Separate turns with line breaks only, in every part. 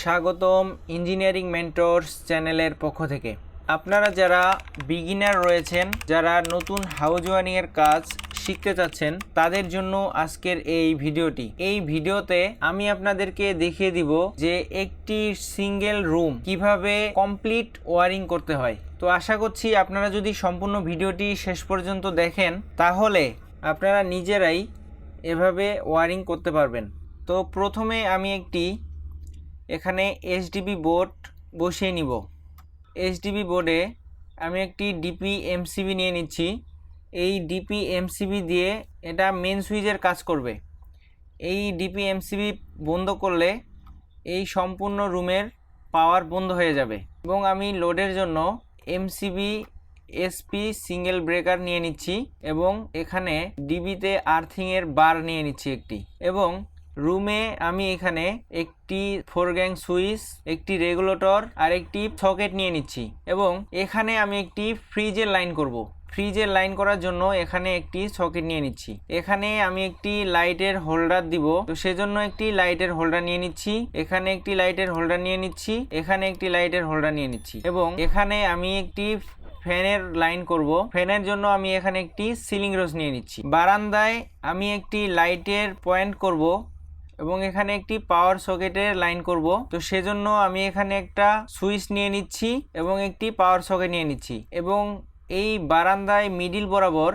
স্বাগতম engineering mentors চ্যানেলের পক্ষ থেকে। আপনারা যারা বিগিনার রয়েছেন, যারা নতুন হাউস ওয়ারিংয়ের কাজ শিখতে চাচ্ছেন, তাদের জন্য আজকের এই ভিডিওটি। এই ভিডিওতে আমি আপনাদেরকে দেখিয়ে দিব যে একটি সিঙ্গেল রুম কীভাবে কমপ্লিট ওয়ারিং করতে হয়। তো আশা করছি আপনারা যদি সম্পূর্ণ ভিডিওটি শেষ পর্যন্ত দেখেন, তাহলে আপনারা নিজেরাই এভাবে ওয়ারিং করতে পারবেন। তো প্রথমে আমি একটি এখানে এইচডিবি বোর্ড বসিয়ে নিব। এইচডিবি বোর্ডে আমি একটি ডিপি এমসিবি নিয়ে নিচ্ছি। এই ডিপি এমসিবি দিয়ে এটা মেন সুইচের কাজ করবে। এই ডিপি এমসিবি বন্ধ করলে এই সম্পূর্ণ রুমের পাওয়ার বন্ধ হয়ে যাবে এবং আমি লোডের জন্য এমসিবি এসপি সিঙ্গেল ব্রেকার নিয়ে নিচ্ছি এবং এখানে ডিবিতে আর্থিংয়ের বার নিয়ে নিচ্ছি একটি এবং রুমে আমি এখানে একটি ফোর গ্যাং সুইচ, একটি রেগুলেটর আর একটি সকেট নিয়ে নিচ্ছি এবং এখানে আমি একটি ফ্রিজের লাইন করব। ফ্রিজের লাইন করার জন্য এখানে একটি সকেট নিয়ে নিচ্ছি। এখানে আমি একটি লাইটের হোল্ডার দিব। তো সেজন্য একটি লাইটের হোল্ডার নিয়ে নিচ্ছি। এখানে একটি লাইটের হোল্ডার নিয়ে নিচ্ছি। এখানে একটি লাইটের হোল্ডার নিয়ে নিচ্ছি এবং এখানে আমি একটি ফ্যানের লাইন করব। ফ্যানের জন্য আমি এখানে একটি সিলিং রোজ নিয়ে নিচ্ছি। বারান্দায় আমি একটি লাইটের পয়েন্ট করব। এবং এখানে একটি পাওয়ার সকেটের লাইন করব। তো সেজন্য আমি এখানে একটা সুইচ নিয়ে নিচ্ছি এবং একটি পাওয়ার সকেট নিয়ে নিচ্ছি এবং এই বারান্দায় মিডিল বরাবর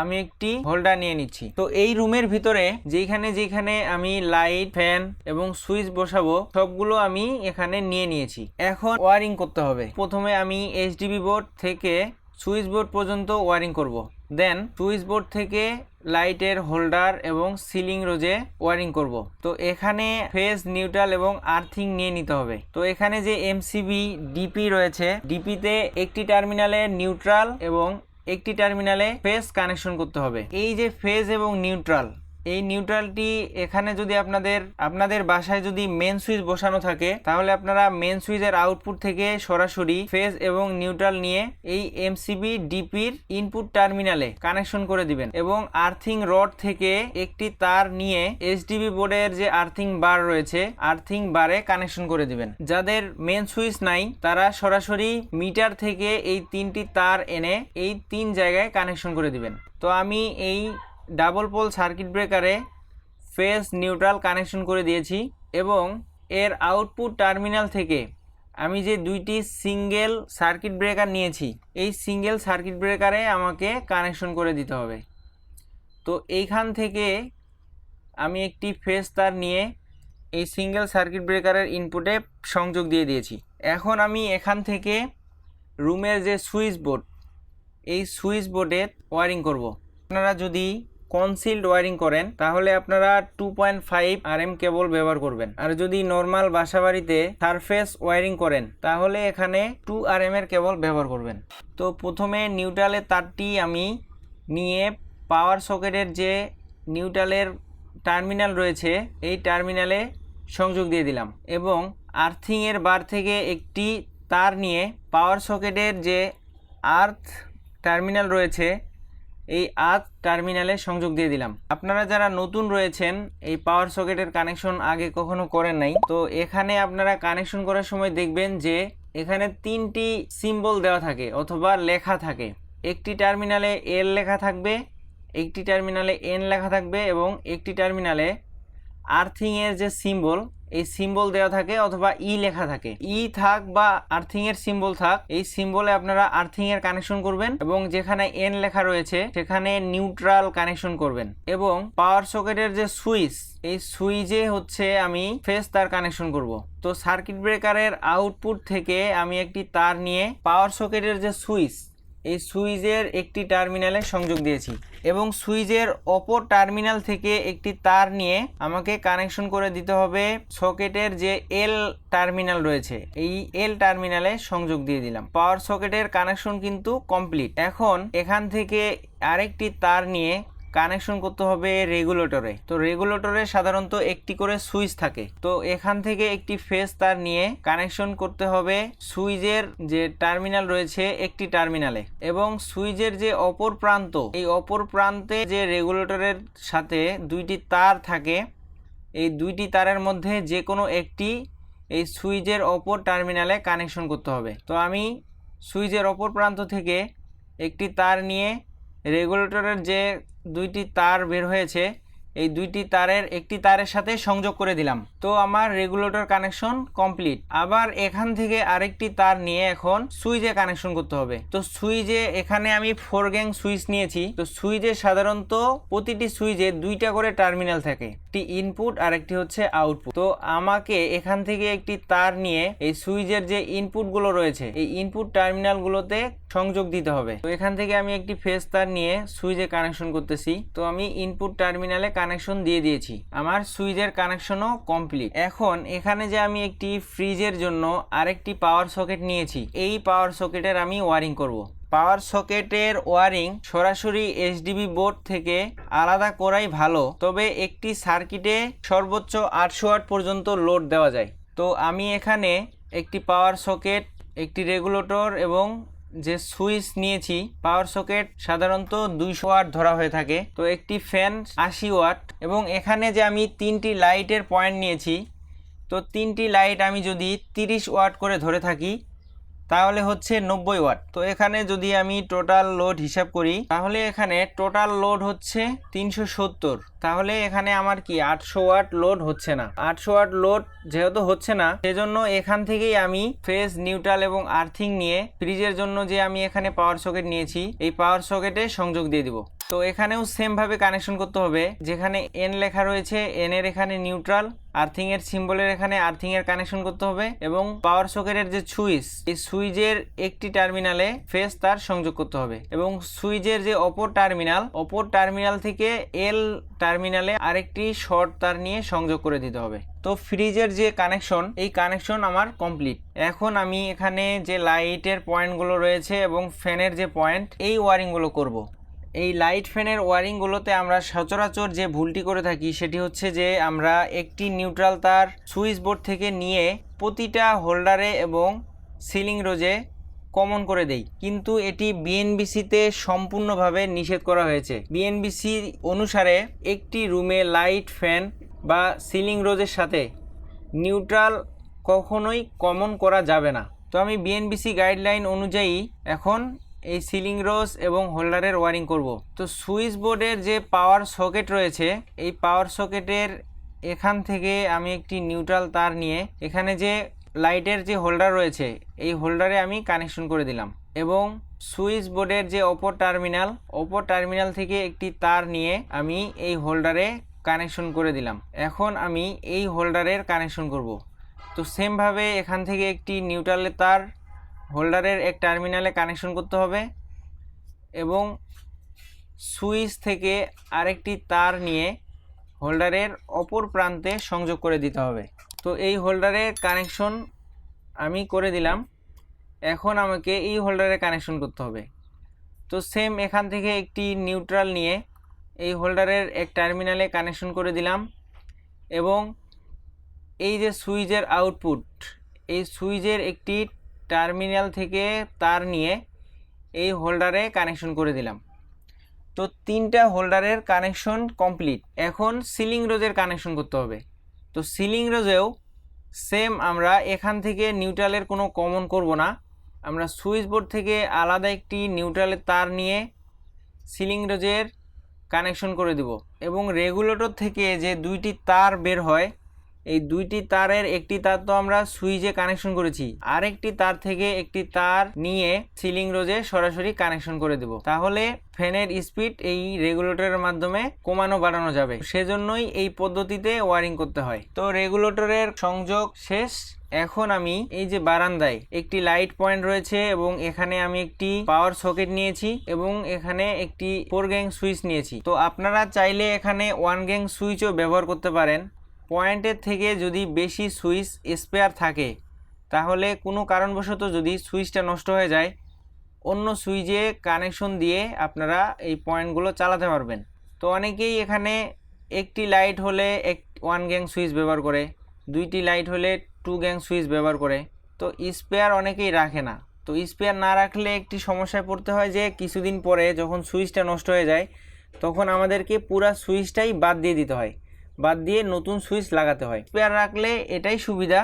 আমি একটি হোল্ডার নিয়ে নিচ্ছি। তো এই রুমের ভিতরে যেখানে যেখানে আমি লাইট ফ্যান এবং সুইচ বসাবো, সবগুলো আমি এখানে নিয়ে নিয়েছি। এখন ওয়ারিং করতে হবে। প্রথমে আমি এইচডিবি বোর্ড থেকে সুইচ বোর্ড পর্যন্ত ওয়ারিং করব। দেন সুইচ বোর্ড থেকে লাইটের হোল্ডার এবং সিলিং রোজে ওয়ারিং করব। তো এখানে ফেস নিউট্রাল এবং আর্থিং নিয়ে নিতে হবে। তো এখানে যে এমসিবি ডিপি রয়েছে ডিপিতে একটি টার্মিনালে নিউট্রাল এবং একটি টার্মিনালে ফেজ কানেকশন করতে হবে। এই যে ফেজ এবং নিউট্রাল এই নিউট্রালটি এখানে যদি আপনাদের আপনাদের বাসায় যদি মেন সুইচ বসানো থাকে, তাহলে আপনারা মেন সুইচের আউটপুট থেকে সরাসরি ফেজ এবং নিউট্রাল নিয়ে এই এমসিবি ডিপির ইনপুট টার্মিনালে কানেকশন করে দিবেন। এবং আর্থিং রড থেকে একটি তার নিয়ে এইচডিবি বোর্ডের যে আর্থিং বার রয়েছে আর্থিং বারে কানেকশন করে দিবেন। যাদের মেন সুইচ নাই, তারা সরাসরি মিটার থেকে এই তিনটি তার এনে এই তিন জায়গায় কানেকশন করে দিবেন। তো আমি এই ডাবল পোল সার্কিট ব্রেকারে ফেস নিউট্রাল কানেকশন করে দিয়েছি এবং এর আউটপুট টার্মিনাল থেকে আমি যে দুইটি সিঙ্গেল সার্কিট ব্রেকার নিয়েছি, এই সিঙ্গেল সার্কিট ব্রেকারে আমাকে কানেকশন করে দিতে হবে। তো এইখান থেকে আমি একটি ফেস তার নিয়ে এই সিঙ্গেল সার্কিট ব্রেকারের ইনপুটে সংযোগ দিয়ে দিয়েছি। এখন আমি এখান থেকে রুমের যে সুইচ বোর্ড, এই সুইচ বোর্ডে ওয়ারিং করব। আপনারা যদি কনসিল্ড ওয়ারিং করেন, তাহলে আপনারা two point five R M cable ব্যবহার করবেন। আর যদি নর্মাল বাসাবাড়িতে সারফেস ওয়ারিং করেন, তাহলে এখানে টু আর এম এর কেবল ব্যবহার করবেন। তো প্রথমে নিউট্রালের তারটি আমি নিয়ে পাওয়ার সকেটের যে নিউট্রালের টার্মিনাল রয়েছে, এই টার্মিনালে সংযোগ দিয়ে দিলাম। এবং আর্থিংয়ের বার থেকে একটি তার নিয়ে পাওয়ার সকেটের যে আর্থ টার্মিনাল রয়েছে এই আর্থ টার্মিনালে সংযোগ দিয়ে দিলাম। আপনারা যারা নতুন রয়েছেন, এই পাওয়ার সকেটের কানেকশন আগে কখনো করেন নাই, তো এখানে আপনারা কানেকশন করার সময় দেখবেন যে এখানে তিনটি সিম্বল দেওয়া থাকে অথবা লেখা থাকে। একটি টার্মিনালে এল লেখা থাকবে, একটি টার্মিনালে এন লেখা থাকবে এবং একটি টার্মিনালে আর্থিংয়ের যে সিম্বল এই সিম্বল দেওয়া থাকে অথবা ই লেখা থাকে। ই থাক বা আর্থিং এর সিম্বল থাক, এই সিম্বলে আপনারা আর্থিং এর কানেকশন করবেন এবং যেখানে এন লেখা রয়েছে, সেখানে নিউট্রাল কানেকশন করবেন। এবং পাওয়ার সকেটের যে সুইচ এই সুইচে হচ্ছে আমি ফেস তার কানেকশন করব। তো সার্কিট ব্রেকারের আউটপুট থেকে আমি একটি তার নিয়ে পাওয়ার সকেটের যে সুইচ এই সুইচের একটি টার্মিনালে সংযোগ দিয়েছি এবং সুইচের অপর টার্মিনাল থেকে একটি তার নিয়ে আমাকে কানেকশন করে দিতে হবে সকেটের যে এল টার্মিনাল রয়েছে। এই এল টার্মিনালে সংযোগ দিয়ে দিলাম। পাওয়ার সকেটের কানেকশন কিন্তু কমপ্লিট। এখন এখান থেকে আরেকটি তার নিয়ে কানেকশন করতে হবে রেগুলেটরে। তো রেগুলেটরে সাধারণত একটি করে সুইচ থাকে। তো এখান থেকে একটি ফেস তার নিয়ে কানেকশন করতে হবে সুইচের যে টার্মিনাল রয়েছে একটি টার্মিনালে এবং সুইচের যে অপর প্রান্ত, এই অপর প্রান্তে যে রেগুলেটরের সাথে দুইটি তার থাকে, এই দুইটি তারের মধ্যে যে কোনো একটি এই সুইচের অপর টার্মিনালে কানেকশন করতে হবে। তো আমি সুইচের অপর প্রান্ত থেকে একটি তার নিয়ে রেগুলেটরের যে দুইটি তার বের হয়েছে, এই দুইটি তারের একটি তারের সাথে সংযোগ করে দিলাম। তো আমার রেগুলেটর কানেকশন কমপ্লিট। আবার এখান থেকে আরেকটি তার নিয়ে এখন সুইচে কানেকশন করতে হবে। তো সুইচে এখানে আমি ফোর গ্যাং সুইচ নিয়েছি। তো সুইচে সাধারণত প্রতিটি সুইচে দুইটা করে টার্মিনাল থাকে। একটি ইনপুট আর একটি হচ্ছে আউটপুট। তো আমাকে এখান থেকে একটি তার নিয়ে এই সুইচের যে ইনপুটগুলো রয়েছে, এই ইনপুট টার্মিনালগুলোতে সংযোগ দিতে হবে। তো এখান থেকে আমি একটি ফেস তার নিয়ে সুইচে কানেকশন করতেছি। তো আমি ইনপুট টার্মিনালে কানেকশন দিয়ে দিয়েছি। আমার সুইচের কানেকশনও কমপ্লিট এখন এখানে যে আমি একটি ফ্রিজের জন্য আরেকটি পাওয়ার সকেট নিয়েছি, এই পাওয়ার সকেটের আমি ওয়ারিং করব। পাওয়ার সকেটের ওয়ারিং সরাসরি এইচডিবি বোর্ড থেকে আলাদা করাই ভালো, তবে একটি সার্কিটে সর্বোচ্চ আটশো ওয়াট পর্যন্ত লোড দেওয়া যায়। তো আমি এখানে একটি পাওয়ার সকেট একটি রেগুলেটর এবং যে সুইচ নিয়েছি পাওয়ার সকেট সাধারণত দুইশো ওয়াট ধরা হয়ে থাকে। তো একটি ফ্যান আশি ওয়াট এবং এখানে যে আমি তিনটি লাইটের পয়েন্ট নিয়েছি, তো তিনটি লাইট আমি যদি তিরিশ ওয়াট করে ধরে থাকি তাহলে হচ্ছে নব্বই ওয়াট। তো এখানে যদি আমি টোটাল লোড হিসাব করি, তাহলে এখানে টোটাল লোড হচ্ছে তিনশো সত্তর। তাহলে এখানে আমার কি আটশো ওয়াট লোড হচ্ছে না। আটশো ওয়াট লোড যেহেতু হচ্ছে না, সেজন্য এখান থেকেই আমি ফ্রেশ নিউট্রাল এবং আর্থিং নিয়ে ফ্রিজের জন্য যে আমি এখানে পাওয়ার সকেট নিয়েছি, এই পাওয়ার সকেটে সংযোগ দিয়ে দিব। তো এখানেও সেম ভাবে কানেকশন করতে হবে। যেখানে এন লেখা রয়েছে এন এর এখানে নিউট্রাল আর্থিং এর সিম্বলের এখানে আর্থিং এর কানেকশন করতে হবে এবং পাওয়ার সকেটের যে সুইচ এই সুইচের একটি টার্মিনালে ফেস তার সংযোগ করতে হবে এবং সুইচের যে অপর টার্মিনাল অপর টার্মিনাল থেকে এল টার্মিনালে আরেকটি শর্ট তার নিয়ে সংযোগ করে দিতে হবে। তো ফ্রিজের যে কানেকশন এই কানেকশন আমার কমপ্লিট এখন আমি এখানে যে লাইটের পয়েন্টগুলো রয়েছে এবং ফ্যানের যে পয়েন্ট এই ওয়ারিংগুলো করব। এই লাইট ফ্যানের ওয়ারিংগুলোতে আমরা সচরাচর যে ভুলটি করে থাকি সেটি হচ্ছে যে আমরা একটি নিউট্রাল তার সুইচ বোর্ড থেকে নিয়ে প্রতিটা হোল্ডারে এবং সিলিং রোজে কমন করে দেই। কিন্তু এটি বিএনবিসিতে সম্পূর্ণভাবে নিষেধ করা হয়েছে। বিএনবিসি অনুসারে একটি রুমে লাইট ফ্যান বা সিলিং রোজের সাথে নিউট্রাল কখনোই কমন করা যাবে না। তো আমি বিএনবিসি গাইডলাইন অনুযায়ী এখন এই সিলিং রোজ এবং হোল্ডারের ওয়ারিং করব। তো সুইচ বোর্ডের যে পাওয়ার সকেট রয়েছে, এই পাওয়ার সকেটের এখান থেকে আমি একটি নিউট্রাল তার নিয়ে এখানে যে লাইটের যে হোল্ডার রয়েছে, এই হোল্ডারে আমি কানেকশন করে দিলাম এবং সুইচ বোর্ডের যে অপর টার্মিনাল অপর টার্মিনাল থেকে একটি তার নিয়ে আমি এই হোল্ডারে কানেকশন করে দিলাম। এখন আমি এই হোল্ডারের কানেকশন করব। তো সেমভাবে এখান থেকে একটি নিউট্রালের তার হোল্ডারের এক টার্মিনালে কানেকশন করতে হবে এবং সুইচ থেকে আরেকটি তার নিয়ে হোল্ডারের অপর প্রান্তে সংযোগ করে দিতে হবে। তো এই হোল্ডারের কানেকশন আমি করে দিলাম। এখন আমাকে এই হোল্ডারে কানেকশন করতে হবে। তো সেম এখান থেকে একটি নিউট্রাল নিয়ে এই হোল্ডারের এক টার্মিনালে কানেকশন করে দিলাম এবং এই যে সুইচের আউটপুট, এই সুইচের একটি টার্মিনাল থেকে তার নিয়ে এই হোল্ডারে কানেকশন করে দিলাম। তো তিনটা হোল্ডারের কানেকশন কমপ্লিট এখন সিলিং রোজের কানেকশন করতে হবে। তো সিলিং রোজেও সেম আমরা এখান থেকে নিউট্রালের কোনো কমন করব না। আমরা সুইচ বোর্ড থেকে আলাদা একটি নিউট্রালের তার নিয়ে সিলিং রোজের কানেকশন করে দিব। এবং রেগুলেটর থেকে যে দুইটি তার বের হয় এই দুইটি তারের একটি তার তো আমরা সুইচে কানেকশন করেছি, আরেকটি তার থেকে একটি তার নিয়ে সিলিং রোজে সরাসরি কানেকশন করে দেব। তাহলে ফ্যানের স্পিড এই রেগুলেটরের মাধ্যমে কমানো বাড়ানো যাবে। সেজন্যই এই পদ্ধতিতে ওয়ারিং করতে হয়। তো রেগুলেটরের সংযোগ শেষ। এখন আমি এই যে বারান্দায় একটি লাইট পয়েন্ট রয়েছে এবং এখানে আমি একটি পাওয়ার সকেট নিয়েছি এবং এখানে একটি ফোর গ্যাং সুইচ নিয়েছি। তো আপনারা চাইলে এখানে ওয়ান গ্যাং সুইচও ব্যবহার করতে পারেন। পয়েন্টের থেকে যদি বেশি সুইচ স্পেয়ার থাকে, তাহলে কোনো কারণবশত যদি সুইচটা নষ্ট হয়ে যায়, অন্য সুইচে কানেকশন দিয়ে আপনারা এই পয়েন্টগুলো চালাতে পারবেন। তো অনেকেই এখানে একটি লাইট হলে এক ওয়ান গ্যাং সুইচ ব্যবহার করে, দুইটি লাইট হলে টু গ্যাং সুইচ ব্যবহার করে। তো স্পেয়ার অনেকেই রাখে না। তো স্পেয়ার না রাখলে একটি সমস্যায় পড়তে হয় যে, কিছুদিন পরে যখন সুইচটা নষ্ট হয়ে যায়, তখন আমাদেরকে পুরা সুইচটাই বাদ দিয়ে দিতে হয়। বাদ দিয়ে নতুন সুইচ লাগাতে হয়। স্পেয়ার রাখলে এটাই সুবিধা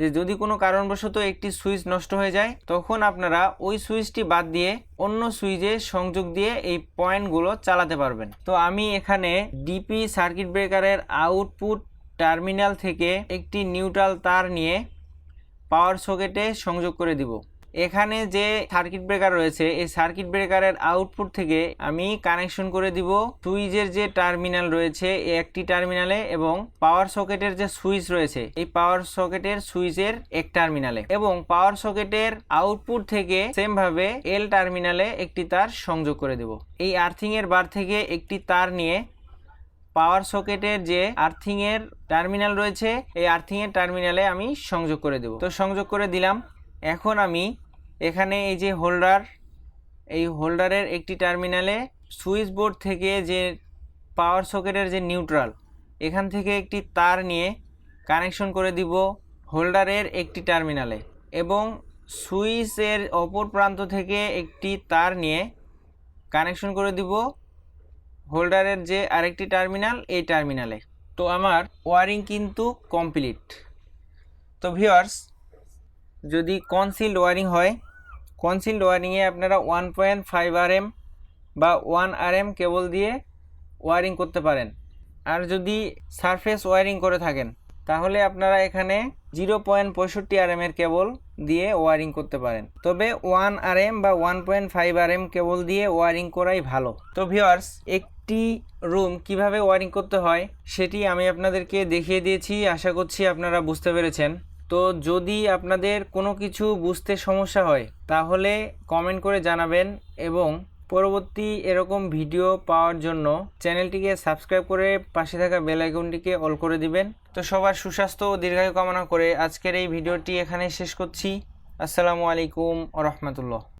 যে যদি কোনো কারণবশত একটি সুইচ নষ্ট হয়ে যায়, তখন আপনারা ওই সুইচটি বাদ দিয়ে অন্য সুইচে সংযোগ দিয়ে এই পয়েন্টগুলো চালাতে পারবেন। তো আমি এখানে ডিপি সার্কিট ব্রেকারের আউটপুট টার্মিনাল থেকে একটি নিউট্রাল তার নিয়ে পাওয়ার সকেটে সংযোগ করে দিব। এখানে যে সার্কিট ব্রেকার রয়েছে, এই সার্কিট ব্রেকারের আউটপুট থেকে আমি কানেকশন করে দিব সুইচের যে টার্মিনাল রয়েছে একটি টার্মিনালে এবং পাওয়ার সকেটের যে সুইচ রয়েছে, এই পাওয়ার সকেটের সুইচের এক টার্মিনালে এবং পাওয়ার সকেটের আউটপুট থেকে সেম ভাবে এল টার্মিনালে একটি তার সংযোগ করে দেব। এই আর্থিং এর বার থেকে একটি তার নিয়ে পাওয়ার সকেটের যে আর্থিং এর টার্মিনাল রয়েছে, এই আর্থিং এর টার্মিনালে আমি সংযোগ করে দেব। তো সংযোগ করে দিলাম এখন আমি এখানে এই যে হোল্ডার এই হোল্ডারের একটি টার্মিনালে সুইচ বোর্ড থেকে যে পাওয়ার সকেটের যে নিউট্রাল এখান থেকে একটি তার নিয়ে কানেকশন করে দিব হোল্ডারের একটি টার্মিনালে এবং সুইচের অপর প্রান্ত থেকে একটি তার নিয়ে কানেকশন করে দিব হোল্ডারের যে আরেকটি টার্মিনাল এই টার্মিনালে তো আমার ওয়ারিং কিন্তু কমপ্লিট তো ভিউয়ার্স যদি কনসিল্ড ওয়ারিং হয় কনসিল্ড ওয়ারিংয়ে আপনারা one point five R M বা ওয়ান আর এম কেবল দিয়ে ওয়ারিং করতে পারেন। আর যদি সারফেস ওয়ারিং করে থাকেন, তাহলে আপনারা এখানে জিরো পয়েন্ট পঁয়ষট্টি আর এর কেবল দিয়ে ওয়ারিং করতে পারেন। তবে ওয়ান আর এম বা one point five R M cable দিয়ে ওয়ারিং করাই ভালো। তো ভিওয়ার্স একটি রুম কীভাবে ওয়ারিং করতে হয়, সেটি আমি আপনাদেরকে দেখিয়ে দিয়েছি। আশা করছি আপনারা বুঝতে পেরেছেন। তো যদি আপনাদের কোনো কিছু বুঝতে সমস্যা হয়, তাহলে কমেন্ট করে জানাবেন এবং পরবর্তী এরকম ভিডিও পাওয়ার জন্য চ্যানেলটিকে সাবস্ক্রাইব করে পাশে থাকা বেল আইকনটিকে অল করে দিবেন। তো সবার সুস্বাস্থ্য ও দীর্ঘায়ু কামনা করে আজকের এই ভিডিওটি এখানে শেষ করছি। আসসালামু আলাইকুম রহমতুল্লাহ।